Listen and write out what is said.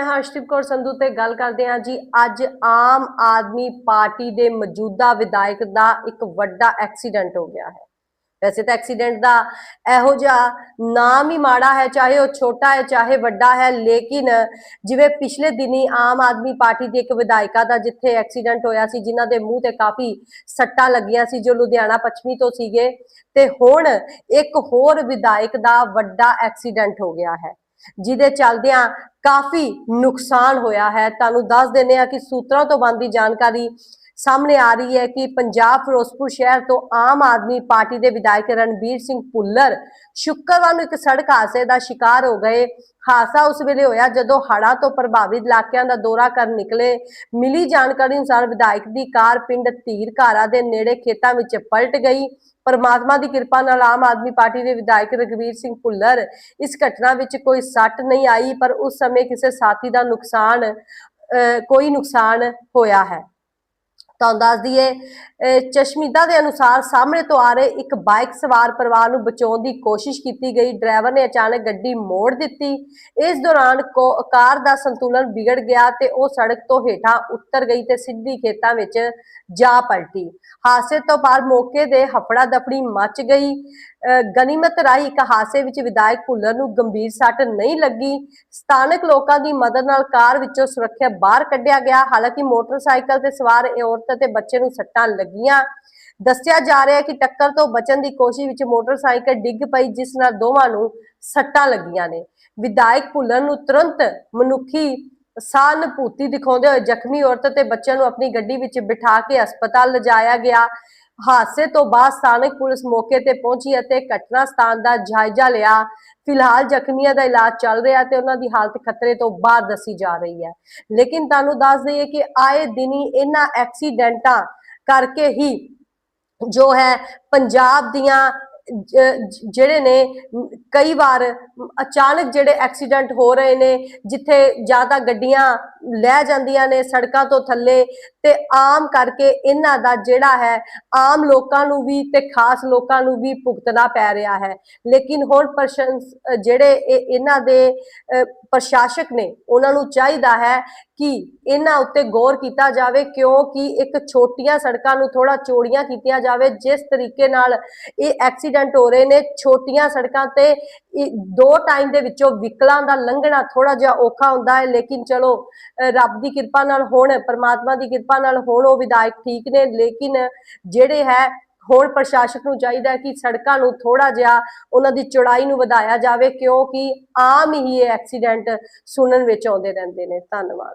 ਮੈਂ ਹਰਸ਼ਦੀਪ ਕੌਰ ਸੰਧੂ ਤੇ ਗੱਲ ਕਰਦੇ ਹਾਂ ਜੀ, ਅੱਜ ਆਮ ਆਦਮੀ ਪਾਰਟੀ ਦੇ ਮੌਜੂਦਾ ਵਿਧਾਇਕ ਦਾ ਇੱਕ ਵੱਡਾ ਐਕਸੀਡੈਂਟ ਹੋ ਗਿਆ ਹੈ। ਵੈਸੇ ਤਾਂ ਐਕਸੀਡੈਂਟ ਦਾ ਇਹੋ ਜਿਹਾ ਨਾਮ ਹੀ ਮਾੜਾ ਹੈ, ਚਾਹੇ ਉਹ ਛੋਟਾ ਹੈ, ਚਾਹੇ ਵੱਡਾ ਹੈ, ਲੇਕਿਨ ਜਿਵੇਂ ਪਿਛਲੇ ਦਿਨੀ ਆਮ ਆਦਮੀ ਪਾਰਟੀ ਦੀ ਇੱਕ ਵਿਧਾਇਕਾ ਦਾ ਜਿੱਥੇ ਐਕਸੀਡੈਂਟ ਹੋਇਆ ਸੀ, ਜਿਨ੍ਹਾਂ ਦੇ ਮੂੰਹ ਤੇ ਕਾਫੀ ਸੱਟਾਂ ਲੱਗੀਆਂ ਸੀ, ਜੋ ਲੁਧਿਆਣਾ ਪੱਛਮੀ ਤੋਂ ਸੀਗੇ, ਤੇ ਹੁਣ ਇੱਕ ਹੋਰ ਵਿਧਾਇਕ ਦਾ ਵੱਡਾ ਐਕਸੀਡੈਂਟ ਹੋ ਗਿਆ ਹੈ। ਜਿਹਦੇ ਚੱਲਦਿਆਂ ਕਾਫੀ ਨੁਕਸਾਨ ਹੋਇਆ ਹੈ। ਤੁਹਾਨੂੰ ਦੱਸ ਦਿੰਦੇ ਆ ਕਿ ਸੂਤਰਾਂ ਤੋਂ ਬੰਦੀ ਜਾਣਕਾਰੀ ਸਾਹਮਣੇ ਆ ਰਹੀ ਹੈ ਕਿ ਪੰਜਾਬ ਫਿਰੋਜ਼ਪੁਰ ਸ਼ਹਿਰ ਤੋਂ ਆਮ ਆਦਮੀ ਪਾਰਟੀ ਦੇ ਵਿਧਾਇਕ ਰਣਬੀਰ ਸਿੰਘ ਭੁੱਲਰ ਸ਼ੁੱਕਰਵਾਰ ਨੂੰ ਇੱਕ ਸੜਕ ਹਾਦਸੇ ਦਾ ਸ਼ਿਕਾਰ ਹੋ ਗਏ। ਹਾਦਸਾ ਉਸ ਵੇਲੇ ਹੋਇਆ ਜਦੋਂ ਹੜ੍ਹਾਂ ਤੋਂ ਪ੍ਰਭਾਵਿਤ ਇਲਾਕਿਆਂ ਦਾ ਦੌਰਾ ਕਰਨ ਨਿਕਲੇ। ਮਿਲੀ ਜਾਣਕਾਰੀ ਅਨੁਸਾਰ ਵਿਧਾਇਕ ਦੀ ਕਾਰ ਪਿੰਡ ਧੀਰ ਘਾਰਾ ਦੇ ਨੇੜੇ ਖੇਤਾਂ ਵਿੱਚ ਪਲਟ ਗਈ। ਪਰਮਾਤਮਾ ਦੀ ਕਿਰਪਾ ਨਾਲ ਆਮ ਆਦਮੀ ਪਾਰਟੀ ਦੇ ਵਿਧਾਇਕ ਰਗਵੀਰ ਸਿੰਘ ਭੁੱਲਰ ਇਸ ਘਟਨਾ ਵਿੱਚ ਕੋਈ ਸੱਟ ਨਹੀਂ ਆਈ ਪਰ ਉਸ ਸਮੇਂ ਕਿਸੇ ਸਾਥੀ ਦਾ ਨੁਕਸਾਨ ਅਹ, ਕੋਈ ਨੁਕਸਾਨ ਹੋਇਆ ਹੈ। ਤੁਹਾਨੂੰ ਦੱਸ ਦਈਏ ਚਸ਼ਮੀਦਾ ਦੇ ਅਨੁਸਾਰ ਸਾਹਮਣੇ ਤੋਂ ਆ ਰਹੇ ਇੱਕ ਬਾਈਕ ਸਵਾਰ ਪਰਿਵਾਰ ਨੂੰ ਬਚਾਉਣ ਦੀ ਕੋਸ਼ਿਸ਼ ਕੀਤੀ ਗਈ। ਡਰਾਈਵਰ ਨੇ ਅਚਾਨਕ ਗੱਡੀ ਮੋੜ ਦਿੱਤੀ। ਇਸ ਦੌਰਾਨ ਕੋ- ਕਾਰ ਦਾ ਸੰਤੁਲਨ ਵਿਗੜ ਗਿਆ ਤੇ ਉਹ ਸੜਕ ਤੋਂ ਹੇਠਾਂ ਉੱਤਰ ਗਈ ਤੇ ਸਿੱਧੀ ਖੇਤਾਂ ਵਿੱਚ ਜਾ ਪਲਟੀ। ਹਾਦਸੇ ਤੋਂ ਬਾਅਦ ਮੌਕੇ ਦੇ ਹਫੜਾ ਦਫੜੀ ਮਚ ਗਈ। ਗਨੀਮਤ ਰਾਹੀਂ ਇੱਕ ਹਾਦਸੇ ਵਿੱਚ ਵਿਧਾਇਕ ਭੁੱਲਰ ਨੂੰ ਗੰਭੀਰ ਸੱਟ ਨਹੀਂ ਲੱਗੀ। ਸਥਾਨਕ ਲੋਕਾਂ ਦੀ ਮਦਦ ਨਾਲ ਕਾਰ ਵਿੱਚੋਂ ਸੁਰੱਖਿਆ ਬਾਹਰ ਕੱਢਿਆ ਗਿਆ। ਹਾਲਾਂਕਿ ਮੋਟਰਸਾਈਕਲ ਤੇ ਸਵਾਰ ਇਹ ਔਰਤ ਤੇ ਬੱਚੇ ਨੂੰ ਸੱਟਾਂ ਲੱਗੀਆਂ। ਦੱਸਿਆ ਜਾ ਰਿਹਾ ਹੈ ਕਿ ਟੱਕਰ ਤੋਂ ਬਚਣ ਦੀ ਕੋਸ਼ਿਸ਼ ਵਿੱਚ ਮੋਟਰਸਾਈਕਲ ਡਿੱਗ ਪਈ, ਜਿਸ ਨਾਲ ਦੋਵਾਂ ਨੂੰ ਸੱਟਾਂ ਲੱਗੀਆਂ ਨੇ। ਵਿਧਾਇਕ ਭੁੱਲਰ ਨੂੰ ਤੁਰੰਤ ਮਨੁੱਖੀ ਸਹਾਨੁਭੂਤੀ ਦਿਖਾਉਂਦੇ ਹੋਏ ਜ਼ਖਮੀ ਔਰਤ ਤੇ ਬੱਚਿਆਂ ਨੂੰ ਆਪਣੀ ਗੱਡੀ ਵਿੱਚ ਬਿਠਾ ਕੇ ਹਸਪਤਾਲ ਲਿਜਾਇਆ ਗਿਆ। ਹਾਦਸੇ ਤੋਂ ਬਾਅਦ ਸਥਾਨਕ ਪੁਲਿਸ ਮੌਕੇ ਤੇ ਪਹੁੰਚੀ ਅਤੇ ਘਟਨਾ ਸਥਾਨ ਦਾ ਜਾਇਜ਼ਾ ਲਿਆ। ਫਿਲਹਾਲ ਜ਼ਖਮੀਆਂ ਦਾ ਇਲਾਜ ਚੱਲ ਰਿਹਾ ਤੇ ਉਹਨਾਂ ਦੀ ਹਾਲਤ ਖਤਰੇ ਤੋਂ ਬਾਹਰ ਦੱਸੀ ਜਾ ਰਹੀ ਹੈ। ਲੇਕਿਨ ਤੁਹਾਨੂੰ ਦੱਸ ਦਈਏ ਕਿ ਆਏ ਦਿਨੀ ਇਹਨਾਂ ਐਕਸੀਡੈਂਟਾਂ ਕਰਕੇ ਹੀ ਜੋ ਹੈ, ਪੰਜਾਬ ਦੀਆਂ ਜਿਹੜੇ ਨੇ, ਕਈ ਵਾਰ ਅਚਾਨਕ ਜਿਹੜੇ ਐਕਸੀਡੈਂਟ ਹੋ ਰਹੇ ਨੇ, ਜਿੱਥੇ ਜਾਂ ਤਾਂ ਗੱਡੀਆਂ ਲੈ ਜਾਂਦੀਆਂ ਨੇ ਸੜਕਾਂ ਤੋਂ ਥੱਲੇ ਤੇ ਆਮ ਕਰਕੇ ਇਹਨਾਂ ਦਾ ਜਿਹੜਾ ਹੈ, ਆਮ ਲੋਕਾਂ ਨੂੰ ਵੀ ਤੇ ਖਾਸ ਲੋਕਾਂ ਨੂੰ ਵੀ ਭੁਗਤਣਾ ਪੈ ਰਿਹਾ ਹੈ। ਲੇਕਿਨ ਹੁਣ ਪ੍ਰਸ਼ੰਸ ਜਿਹੜੇ ਇਹਨਾਂ ਦੇ ਪ੍ਰਸ਼ਾਸਕ ਨੇ, ਉਹਨਾਂ ਨੂੰ ਚਾਹੀਦਾ ਹੈ ਕਿ ਇਹਨਾਂ ਉੱਤੇ ਗੌਰ ਕੀਤਾ ਜਾਵੇ, ਕਿਉਂਕਿ ਇੱਕ ਛੋਟੀਆਂ ਸੜਕਾਂ ਨੂੰ ਥੋੜਾ ਚੋੜੀਆਂ ਕੀਤੀਆਂ ਜਾਵੇ, ਜਿਸ ਤਰੀਕੇ ਨਾਲ ਇਹ ਐਕਸੀਡੈਂਟ ਹੋ ਰਹੇ ਨੇ, ਛੋਟੀਆਂ ਸੜਕਾਂ ਤੇ ਦੋ ਟਾਈਮ ਦੇ ਵਿੱਚੋਂ ਵਿਕਲਾਂ ਦਾ ਲੰਘਣਾ ਥੋੜਾ ਜਿਹਾ ਔਖਾ ਹੁੰਦਾ ਹੈ। ਲੇਕਿਨ ਚਲੋ ਰੱਬ ਦੀ ਕਿਰਪਾ ਨਾਲ ਹੁਣ, ਪਰਮਾਤਮਾ ਦੀ ਕਿਰਪਾ ਨਾਲ ਹੁਣ ਉਹ ਵਿਧਾਇਕ ਠੀਕ ਨੇ, ਲੇਕਿਨ ਜਿਹੜੇ ਹੈ ਹੋਰ ਪ੍ਰਸ਼ਾਸਕ ਨੂੰ ਚਾਹੀਦਾ ਹੈ ਕਿ ਸੜਕਾਂ ਨੂੰ ਥੋੜਾ ਜਿਹਾ ਉਹਨਾਂ ਦੀ ਚੌੜਾਈ ਨੂੰ ਵਧਾਇਆ ਜਾਵੇ, ਕਿਉਂਕਿ ਆਮ ਹੀ ਇਹ ਐਕਸੀਡੈਂਟ ਸੁਣਨ ਵਿੱਚ ਆਉਂਦੇ ਰਹਿੰਦੇ ਨੇ। ਧੰਨਵਾਦ।